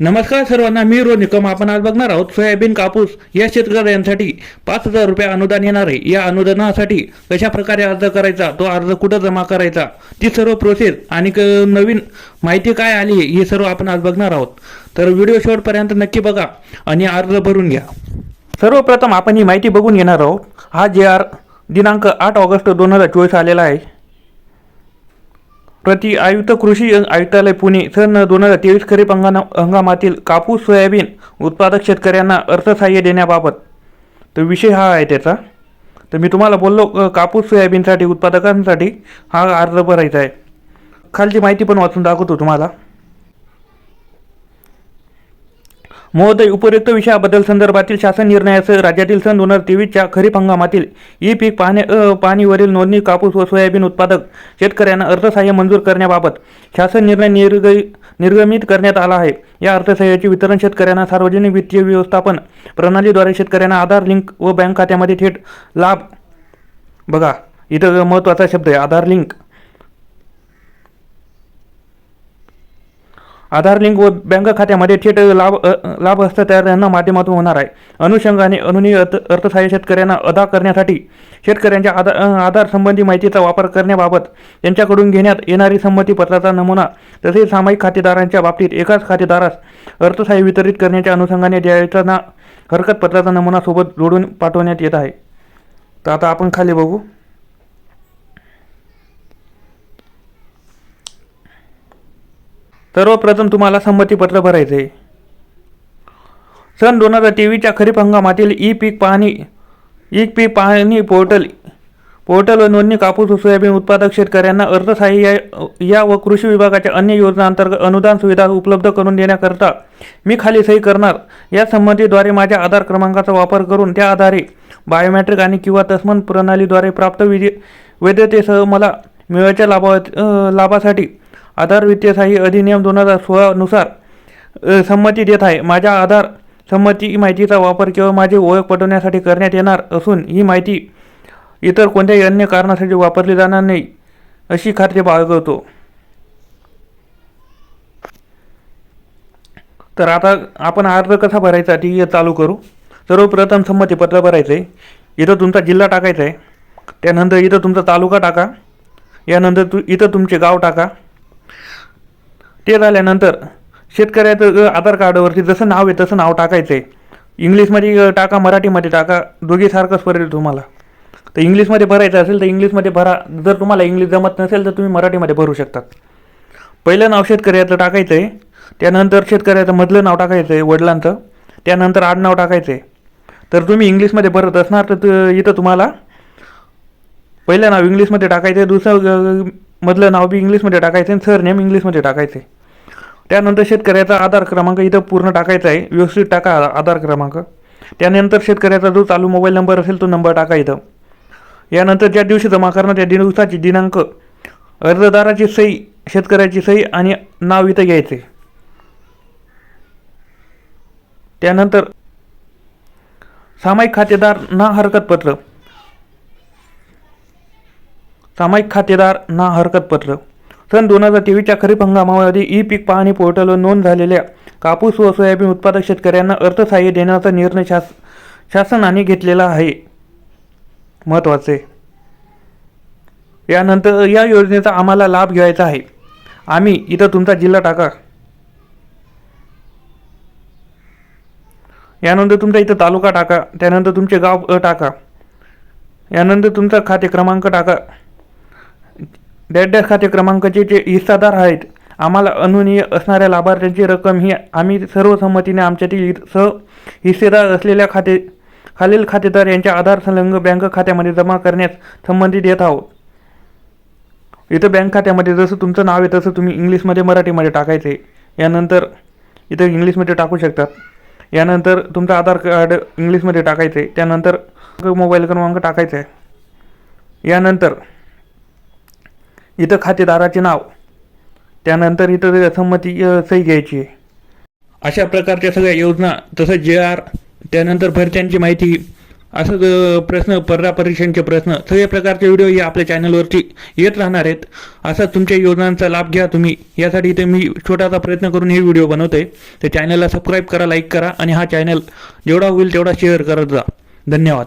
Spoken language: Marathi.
नमस्कार सर्वांना मी रो निकम. आपण आज बघणार आहोत सोयाबीन कापूस या शेतकऱ्यांसाठी पाच हजार रुपये अनुदान येणार. आहे या अनुदानासाठी कशा प्रकारे अर्ज करायचा? तो अर्ज कुठं जमा करायचा? ती सर्व प्रोसेस आणि क- नवीन माहिती काय आली हे सर्व आपण आज बघणार आहोत. तर व्हिडिओ शेवटपर्यंत नक्की बघा आणि अर्ज भरून घ्या. सर्वप्रथम आपण ही माहिती बघून घेणार आहोत. हा जे आर दिनांक आठ ऑगस्ट दोन हजार चोवीस आलेला आहे. प्रति आयुक्त कृषी आयुक्तालय पुणे सन दोन हजार तेवीस खरीप हंगामा हंगामातील कापूस सोयाबीन उत्पादक शेतकऱ्यांना अर्थसहाय्य देण्याबाबत. तर विषय हा आहे त्याचा. तर मी तुम्हाला बोललो कापूस सोयाबीनसाठी उत्पादकांसाठी हा अर्ज भरायचा आहे. खालची माहिती पण वाचून दाखवतो तुम्हाला. महोदय उपयुक्त विषयाबद्दल संदर्भातील शासन निर्णयासह राज्यातील सन दोन हजार तेवीसच्या खरीप हंगामातील ई पीक पाहणे अ, पाणीवरील नोंदणी कापूस व सोयाबीन उत्पादक शेतकऱ्यांना अर्थसहाय्य मंजूर करण्याबाबत शासन निर्णय निर्ग निर्गमित करण्यात आला आहे. या अर्थसहाय्याचे वितरण शेतकऱ्यांना सार्वजनिक वित्तीय व्यवस्थापन प्रणालीद्वारे शेतकऱ्यांना आधार लिंक व बँक खात्यामध्ये थेट लाभ बघा. इथं महत्त्वाचा शब्द आहे आधार लिंक. आधार लिंक व बँक खात्यामध्ये थेट लाभ लाभ हस्तांतरणाच्या माध्यमातून होणार आहे. अनुषंगाने अनुनीय अर्थ अर्थसहाय्य शेतकऱ्यांना अदा करण्यासाठी शेतकऱ्यांच्या आधार आधार संबंधी माहितीचा वापर करण्याबाबत त्यांच्याकडून घेण्यात येणारी संमतीपत्राचा नमुना तसेच सामायिक खातेदारांच्या बाबतीत एकाच खातेदारास अर्थसहाय्य वितरित करण्याच्या अनुषंगाने द्यायचा ना हरकत पत्राचा नमुना सोबत जोडून पाठवण्यात येत आहे. तर आता आपण खाली बघू. सर्वप्रथम तुम्हाला संमतीपत्र भरायचे आहे सन दोन हजार तेवीसच्या खरीप हंगामातील ई पीक पाहणी ई पीक पाहणी पोर्टल पोर्टल व नोंदणी कापूस व सोयाबीन उत्पादक शेतकऱ्यांना अर्थसहाय्य या व कृषी विभागाच्या अन्य योजनांतर्गत अनुदान सुविधा उपलब्ध करून देण्याकरता मी खाली सही करणार. या संबंधीद्वारे माझ्या आधार क्रमांकाचा वापर करून त्या आधारे बायोमेट्रिक आणि किंवा तस्मन प्रणालीद्वारे प्राप्त विधी वैधतेसह मला मिळायच्या लाभा लाभासाठी आधार वित्तीय सहाय्य अधिनियम दोन हजार सोळानुसार संमती देत आहे. माझ्या आधार संमती माहितीचा वापर केवळ माझी ओळख पटवण्यासाठी करण्यात येणार असून ही माहिती इतर कोणत्याही अन्य कारणासाठी वापरली जाणार नाही अशी खात्री बाळगवतो तर आता आपण अर्ज कसा भरायचा ती चालू करू. सर्वप्रथम संमतीपत्र भरायचं आहे इथं तुमचा जिल्हा टाकायचा आहे त्यानंतर इथं तुमचा तालुका टाका. यानंतर तु इथं तुमचे गाव टाका. ते झाल्यानंतर शेतकऱ्याचं आधार कार्डवरती जसं नाव आहे तसं नाव टाकायचं आहे. इंग्लिशमध्ये टाका मराठीमध्ये टाका दोघी सारखंच पडेल तुम्हाला. तर इंग्लिशमध्ये भरायचं असेल तर इंग्लिशमध्ये भरा. जर तुम्हाला इंग्लिश जमत नसेल तर तुम्ही मराठीमध्ये भरू शकतात पहिलं नाव शेतकऱ्याचं टाकायचं आहे. त्यानंतर शेतकऱ्याचं मधलं नाव टाकायचं आहे वडिलांचं. त्यानंतर आडनाव टाकायचं आहे. तर तुम्ही इंग्लिशमध्ये भरत असणार तर इथं तुम्हाला पहिलं नाव इंग्लिशमध्ये टाकायचं आहे. दुसरं मधलं नाव बी इंग्लिशमध्ये टाकायचं आहे सर नेम इंग्लिशमध्ये टाकायचं आहे. त्यानंतर शेतकऱ्याचा आधार क्रमांक इथं पूर्ण टाकायचा आहे. व्यवस्थित टाका आधार क्रमांक. त्यानंतर शेतकऱ्याचा जो चालू मोबाईल नंबर असेल तो नंबर टाका इथं. यानंतर ज्या दिवशी जमा करणार त्या दिवसाची दिनांक अर्जदाराची सही शेतकऱ्याची सही आणि नाव इथं घ्यायचे. त्यानंतर सामायिक खातेदार ना हरकतपत्र. सामायिक खातेदार ना हरकतपत्र. सन दोन हजार तेवीसच्या खरीप हंगामामध्ये ई पीक पाहणी पोर्टलवर नोंद झालेल्या कापूस व सोयाबीन उत्पादक शेतकऱ्यांना अर्थसहाय्य देण्याचा निर्णय शास शासनाने घेतलेला आहे. महत्त्वाचे. यानंतर या योजनेचा आम्हाला लाभ घ्यायचा आहे. आम्ही इथं तुमचा जिल्हा टाका. यानंतर तुमचा इथं तालुका टाका. त्यानंतर तुमचे गाव अ, टाका. यानंतर तुमचा खाते क्रमांक टाका. डॅश डॅश खाते क्रमांकाचे जे हिस्सादार आहेत आम्हाला अनुनीय असणाऱ्या लाभार्थ्यांची रक्कम ही आम्ही सर्वसंमतीने आमच्यातील हि- सह हिस्सेदार असलेल्या खाते खालील खातेदार यांच्या आधार संलग्न बँक खात्यामध्ये जमा करण्यास संबंधित येत आहोत. इथं बँक खात्यामध्ये जसं तुमचं नाव आहे तसं तुम्ही इंग्लिशमध्ये मराठीमध्ये टाकायचे. यानंतर इथं इंग्लिशमध्ये टाकू शकतात. यानंतर तुमचं आधार कार्ड इंग्लिशमध्ये टाकायचं. आहे त्यानंतर मोबाईल क्रमांक टाकायचा आहे. यानंतर इथं खातेदाराचे नाव. त्यानंतर इथं संमती सही घ्यायची. आहे अशा प्रकारच्या सगळ्या योजना तसंच जे आर त्यानंतर भरत्यांची माहिती असं प्रश्न पर्रा परीक्षांचे प्रश्न सगळे प्रकारचे व्हिडिओ हे आपल्या चॅनलवरती येत राहणार आहेत. असा तुमच्या योजनांचा लाभ घ्या तुम्ही. यासाठी ते मी छोटासा प्रयत्न करून हे व्हिडिओ बनवते तर चॅनलला सबस्क्राईब करा लाईक करा आणि हा चॅनल जेवढा होईल तेवढा शेअर करत जा. धन्यवाद.